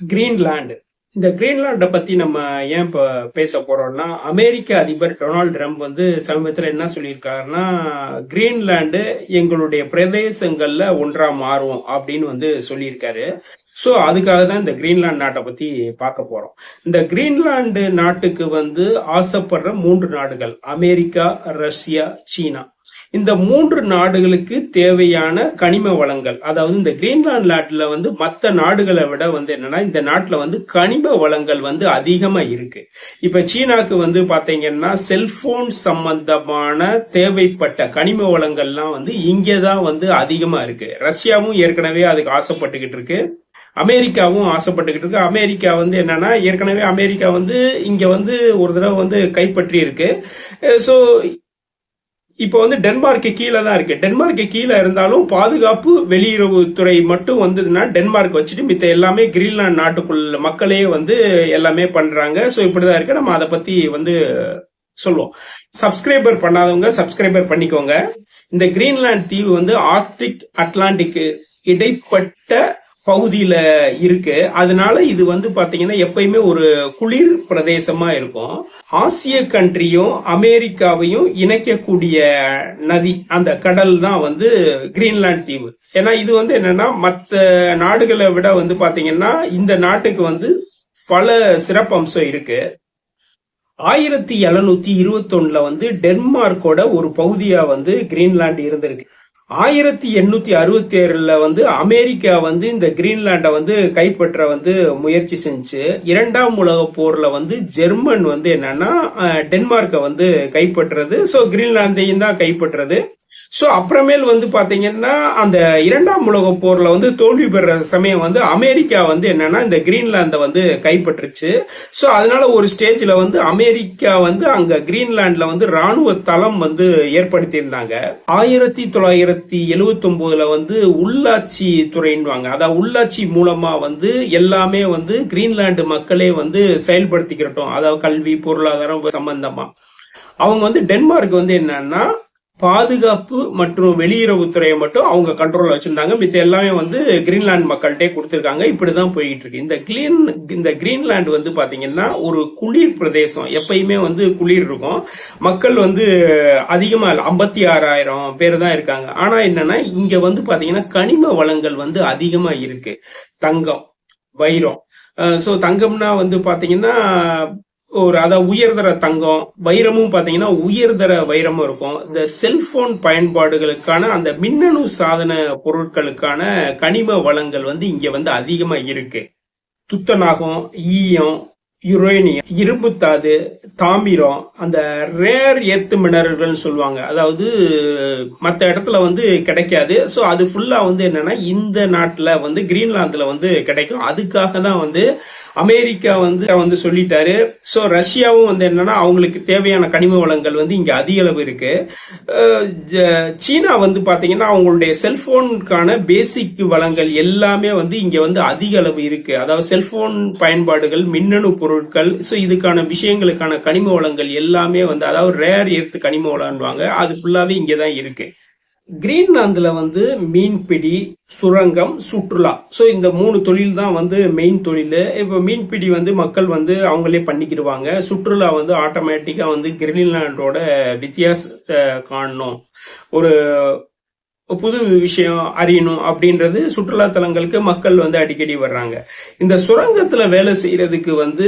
Greenland இந்த கிரீன்லாண்டை பத்தி நம்ம ஏன் இப்போ பேச போறோம்னா அமெரிக்க அதிபர் டொனால்டு ட்ரம்ப் வந்து சமீபத்தில் என்ன சொல்லியிருக்காருன்னா கிரீன்லாண்டு எங்களுடைய பிரதேசங்கள்ல ஒன்றா மாறும் அப்படின்னு வந்து சொல்லியிருக்காரு. ஸோ அதுக்காக தான் இந்த கிரீன்லாந்து நாட்டை பற்றி பார்க்க போகிறோம் இந்த கிரீன்லாண்டு நாட்டுக்கு வந்து ஆசைப்படுற மூன்று நாடுகள் அமெரிக்கா ரஷ்யா சீனா. இந்த மூன்று நாடுகளுக்கு தேவையான கனிம வளங்கள் அதாவது இந்த கிரீன்லாந்து நாட்டில் வந்து மற்ற நாடுகளை விட வந்து என்னன்னா இந்த நாட்டில் வந்து கனிம வளங்கள் வந்து அதிகமாக இருக்கு. இப்போ சீனாக்கு வந்து பார்த்தீங்கன்னா செல்போன் சம்பந்தமான தேவைப்பட்ட கனிம வளங்கள்லாம் வந்து இங்கே தான் வந்து அதிகமாக இருக்கு. ரஷ்யாவும் ஏற்கனவே அதுக்கு ஆசைப்பட்டுக்கிட்டு இருக்கு. அமெரிக்காவும் ஆசைப்பட்டுக்கிட்டு இருக்கு. அமெரிக்கா வந்து என்னன்னா ஏற்கனவே அமெரிக்கா வந்து இங்க வந்து ஒரு தடவை வந்து கைப்பற்றி இருக்கு ஸோ இப்போ வந்து டென்மார்க்கு கீழே தான் இருக்கு. டென்மார்க்கு கீழே இருந்தாலும் பாதுகாப்பு வெளியுறவுத்துறை மட்டும் வந்ததுன்னா டென்மார்க் வச்சுட்டு மித்த எல்லாமே கிரீன்லாந்து நாட்டுக்குள்ள மக்களே வந்து எல்லாமே பண்றாங்க. ஸோ இப்படிதான் இருக்கு. நம்ம அதை பத்தி வந்து சொல்லுவோம். சப்ஸ்கிரைபர் பண்ணாதவங்க சப்ஸ்கிரைபர் பண்ணிக்கோங்க. இந்த கிரீன்லாந்து தீவு வந்து ஆர்டிக் அட்லாண்டிக்கு இடைப்பட்ட பகுதியில் இருக்கு. அதனால இது வந்து பார்த்தீங்கன்னா எப்பயுமே ஒரு குளிர் பிரதேசமா இருக்கும். ஆசிய கண்ட்ரியும் அமெரிக்காவையும் இணைக்கக்கூடிய நதி அந்த கடல் தான் வந்து கிரீன்லாந்து தீவு. ஏன்னா இது வந்து என்னன்னா மற்ற நாடுகளை விட வந்து பார்த்தீங்கன்னா இந்த நாட்டுக்கு வந்து பல சிறப்பம்சம் இருக்கு. ஆயிரத்தி எழுநூத்தி இருபத்தி ஒண்ணுல வந்து டென்மார்க்கோட ஒரு பகுதியா வந்து கிரீன்லாந்து இருந்திருக்கு. ஆயிரத்தி எண்ணூத்தி அறுபத்தி ஏழுல வந்து அமெரிக்கா வந்து இந்த கிரீன்லாண்டை வந்து கைப்பற்ற வந்து முயற்சி செஞ்சு இரண்டாம் உலக போர்ல வந்து ஜெர்மன் வந்து என்னன்னா டென்மார்க்கை வந்து கைப்பற்றுறது ஸோ கிரீன்லாந்தையும் தான் கைப்பற்றுறது ஸோ அப்புறமேல் வந்து பார்த்தீங்கன்னா அந்த இரண்டாம் உலக போரில் வந்து தோல்வி பெற சமயம் வந்து அமெரிக்கா வந்து என்னன்னா இந்த கிரீன்லாந்தை வந்து கைப்பற்றுச்சு. ஸோ அதனால ஒரு ஸ்டேஜில் வந்து அமெரிக்கா வந்து அங்கே கிரீன்லாண்டில் வந்து ராணுவ தளம் வந்து ஏற்படுத்தியிருந்தாங்க. ஆயிரத்தி தொள்ளாயிரத்தி எழுவத்தொம்போதில் வந்து உள்ளாட்சி துறைன்வாங்க அதாவது உள்ளாட்சி மூலமாக வந்து எல்லாமே வந்து கிரீன்லாண்டு மக்களே வந்து செயல்படுத்திக்கிறட்டும். அதாவது கல்வி பொருளாதாரம் சம்பந்தமா. அவங்க வந்து டென்மார்க் வந்து என்னன்னா பாதுகாப்பு மற்றும் வெளியுறவுத்துறையை மட்டும் அவங்க கண்ட்ரோல் வச்சிருந்தாங்க. மித்த எல்லாமே வந்து கிரீன்லாந்து மக்கள்கிட்டே கொடுத்துருக்காங்க. இப்படிதான் போய்கிட்டு இருக்கு இந்த கிளீன் இந்த கிரீன்லாந்து வந்து பாத்தீங்கன்னா ஒரு குளிர் பிரதேசம். எப்பயுமே வந்து குளிர் இருக்கும். மக்கள் வந்து அதிகமா ஐம்பத்தி ஆறாயிரம் பேர் தான் இருக்காங்க. ஆனா என்னன்னா இங்க வந்து பாத்தீங்கன்னா கனிம வளங்கள் வந்து அதிகமா இருக்கு. தங்கம் வைரம். ஸோ தங்கம்னா வந்து பாத்தீங்கன்னா ஒரு அதாவது உயர்தர தங்கம் வைரமும் பார்த்தீங்கன்னா உயர்தர வைரமும் இருக்கும். இந்த செல்போன் பயன்பாடுகளுக்கான அந்த மின்னணு சாதன பொருட்களுக்கான கனிம வளங்கள் வந்து இங்கே வந்து அதிகமாக இருக்கு. துத்தநாகம் ஈயம் யுரேனியம் இரும்புத்தாது தாமிரம் அந்த ரேர் எர்த் மினரல்கள்னு சொல்லுவாங்க. அதாவது மற்ற இடத்துல வந்து கிடைக்காது. ஸோ அது ஃபுல்லாக வந்து என்னன்னா இந்த நாட்டில் வந்து கிரீன்லாந்தில் வந்து கிடைக்கும். அதுக்காக தான் வந்து அமெரிக்கா வந்து வந்து சொல்லிட்டாரு. ஸோ ரஷ்யாவும் வந்து என்னன்னா அவங்களுக்கு தேவையான கனிம வளங்கள் வந்து இங்க அதிக அளவு இருக்கு. சீனா வந்து பாத்தீங்கன்னா அவங்களுடைய செல்போனுக்கான பேசிக் வளங்கள் எல்லாமே வந்து இங்க வந்து அதிக அளவு இருக்கு. அதாவது செல்போன் பயன்பாடுகள் மின்னணு பொருட்கள் ஸோ இதுக்கான விஷயங்களுக்கான கனிம வளங்கள் எல்லாமே வந்து அதாவது ரேர் எர்த்து கனிம வளம்வாங்க அது ஃபுல்லாவே இங்கே தான் இருக்கு. கிரீன்லாந்தில் வந்து மீன்பிடி சுரங்கம் சுற்றுலா. ஸோ இந்த மூணு தொழில் தான் வந்து மெயின் தொழில். இப்போ மீன்பிடி வந்து மக்கள் வந்து அவங்களே பண்ணிக்கிடுவாங்க. சுற்றுலா வந்து ஆட்டோமேட்டிக்காக வந்து கிரீன்லாண்டோட வித்தியாசத்தை காணணும். ஒரு புது விஷயம் அறியணும் அப்படின்றது சுற்றுலா தலங்களுக்கு மக்கள் வந்து அடிக்கடி வர்றாங்க. இந்த சுரங்கத்தில் வேலை செய்யறதுக்கு வந்து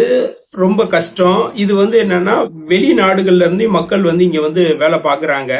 ரொம்ப கஷ்டம். இது வந்து என்னன்னா வெளிநாடுகள்ல இருந்து மக்கள் வந்து இங்க வந்து வேலை பார்க்குறாங்க.